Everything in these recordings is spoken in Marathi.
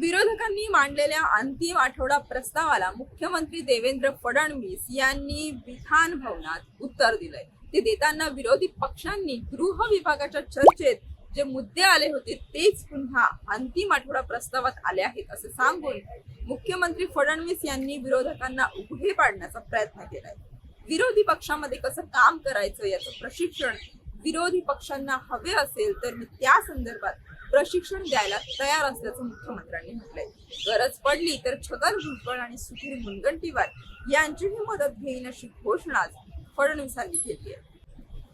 विरोधकांनी मांडलेल्या अंतिम आठवडा प्रस्तावाला मुख्यमंत्री देवेंद्र फडणवीस यांनी विधान भवनात उत्तर दिलंय. ते देताना विरोधी पक्षांनी गृह विभागाच्या चर्चेत जे मुद्दे आले होते तेच पुन्हा अंतिम आठवडा प्रस्तावात आले आहेत असं सांगून मुख्यमंत्री फडणवीस यांनी विरोधकांना उघडे पाडण्याचा प्रयत्न केलाय. विरोधी पक्षामध्ये कसं काम करायचं याचं प्रशिक्षण विरोधी पक्षांना हवे असेल तर मी त्या संदर्भात प्रशिक्षण द्यायला तयार असल्याचं मुख्यमंत्र्यांनी म्हटलंय. गरज पडली तर छगन भुजबळ आणि सुधीर मुनगंटीवार यांचीही मदत घेईन अशी घोषणा फडणवीसांनी केली आहे.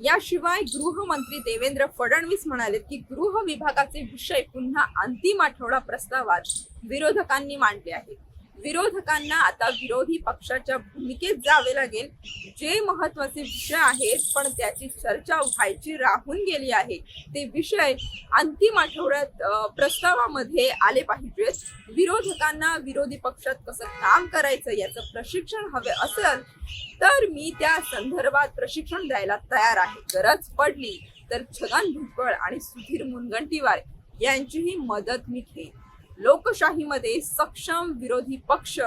याशिवाय गृहमंत्री देवेंद्र फडणवीस म्हणाले की गृह विभागाचे विषय पुन्हा अंतिम आठवडा प्रस्तावात विरोधकांनी मांडले आहेत. विरोधकांना आता विरोधी पक्षाच्या भूमिकेत जावे लागेल. जे महत्त्वाचे विषय आहेत पण त्याची चर्चा व्हायची राहून गेली आहे. ते विषय अंतिम आठवड्यात प्रस्तावामध्ये आले पाहिजेत. विरोधकांना विरोधी पक्षात कसं काम करायचं याचं प्रशिक्षण हवे असेल तर मी त्या संदर्भात प्रशिक्षण द्यायला तयार आहे. गरज पडली तर छगन भुजबळ आणि सुधीर मुनगंटीवार यांचीही मदत मी घेईन. लोकशाहीमध्ये सक्षम विरोधी पक्ष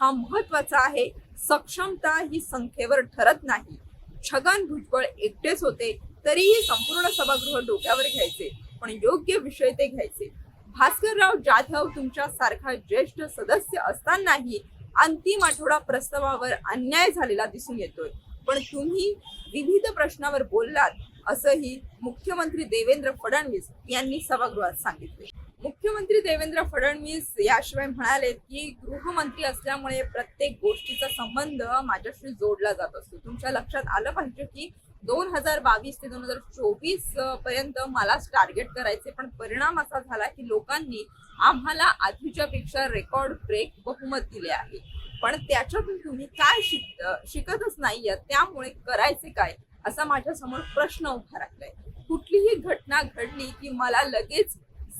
हा महत्त्वाचा आहे. सक्षमता ही संख्येवर ठरत नाही. छगन भुजबळ एकटेच होते तरीही संपूर्ण सभागृह डोक्यावर घ्यायचे पण योग्य विषय ते घ्यायचे. भास्करराव जाधव तुमच्या सारखा ज्येष्ठ सदस्य असतानाही अंतिम आठवडा प्रस्तावावर अन्याय झालेला दिसून येतोय. पण तुम्ही विविध प्रश्नावर बोललात असंही मुख्यमंत्री देवेंद्र फडणवीस यांनी सभागृहात सांगितले. मुख्यमंत्री देवेंद्र फडणवीस याशिवाय म्हणाले की गृहमंत्री असल्यामुळे प्रत्येक गोष्टीचा संबंध माझ्याशी जोडला जात असतो. तुमच्या लक्षात आलं पाहिजे की दोन हजार बावीस ते दोन हजार चोवीसपर्यंत मलाच टार्गेट करायचे पण परिणाम असा झाला की लोकांनी आम्हाला आधीच्या पेक्षा रेकॉर्ड ब्रेक बहुमत दिले आहे. पण त्याच्यातून तुम्ही काय शिक शिकतच नाहीये त्यामुळे करायचे काय? असा माझ्यासमोर प्रश्न उभा राहिलाय. कुठलीही घटना घडली की मला लगेच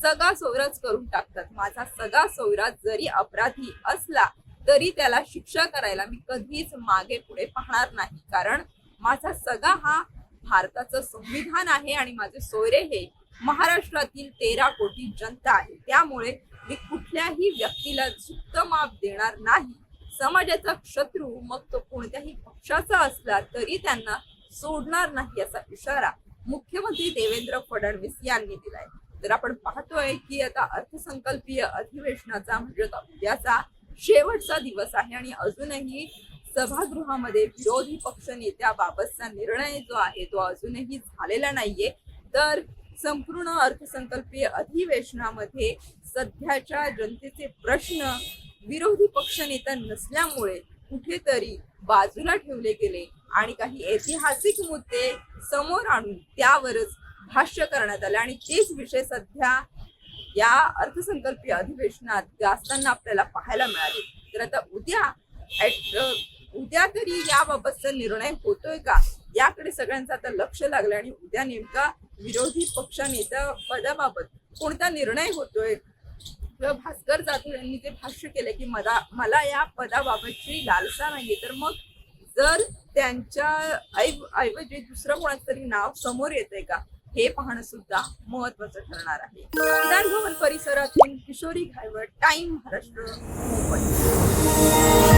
सगळा सौराच करून टाकतात. माझा सगळा सौरा जरी अपराधी असला तरी त्याला शिक्षा करायला मी कधीच मागे पुढे पाहणार नाही. कारण माझा सगळा हा भारताचं संविधान आहे आणि माझे सोयरे हे महाराष्ट्रातील तेरा कोटी जनता आहे. त्यामुळे मी कुठल्याही व्यक्तीला झुक्त माप देणार नाही. समाजाचा शत्रू मग तो कोणत्याही पक्षाचा असला तरी त्यांना सोडणार नाही असा इशारा मुख्यमंत्री देवेंद्र फडणवीस यांनी दिलाय. तर आपण पाहतोय की आता अर्थसंकल्पीय अधिवेशनाचा म्हणजे उद्याचा शेवटचा दिवस आहे आणि अजूनही सभागृहामध्ये विरोधी पक्ष नेत्याबाबतचा निर्णय जो आहे तो अजूनही झालेला नाहीये. तर संपूर्ण अर्थसंकल्पीय अधिवेशनामध्ये सध्याच्या जनतेचे प्रश्न विरोधी पक्ष नेता नसल्यामुळे कुठेतरी बाजूला ठेवले गेले आणि काही ऐतिहासिक मुद्दे समोर आणून त्यावरच भाष्य करण्यात आले. आणि तेच विषय सध्या या अर्थसंकल्पीय अधिवेशनात गाजताना आपल्याला पाहायला मिळाले. तर आता उद्या उद्या तरी याबाबतचा निर्णय होतोय का? याकडे सगळ्यांचं आता लक्ष लागलं आणि उद्या नेमका विरोधी पक्ष पदाबाबत कोणता निर्णय होतोय? तेव्हा भास्कर जाधव यांनी ते भाष्य केलं की मला मला या पदाबाबतची लालसा नाहीये तर मग जर त्यांच्या ऐव- ऐवजी दुसरं कोणाचं तरी नाव समोर येतंय का? हे पाहणं सुद्धा महत्वाचं ठरणार आहे. विधानभवन परिसरातील किशोरी घायवळ टाइम महाराष्ट्र मुंबई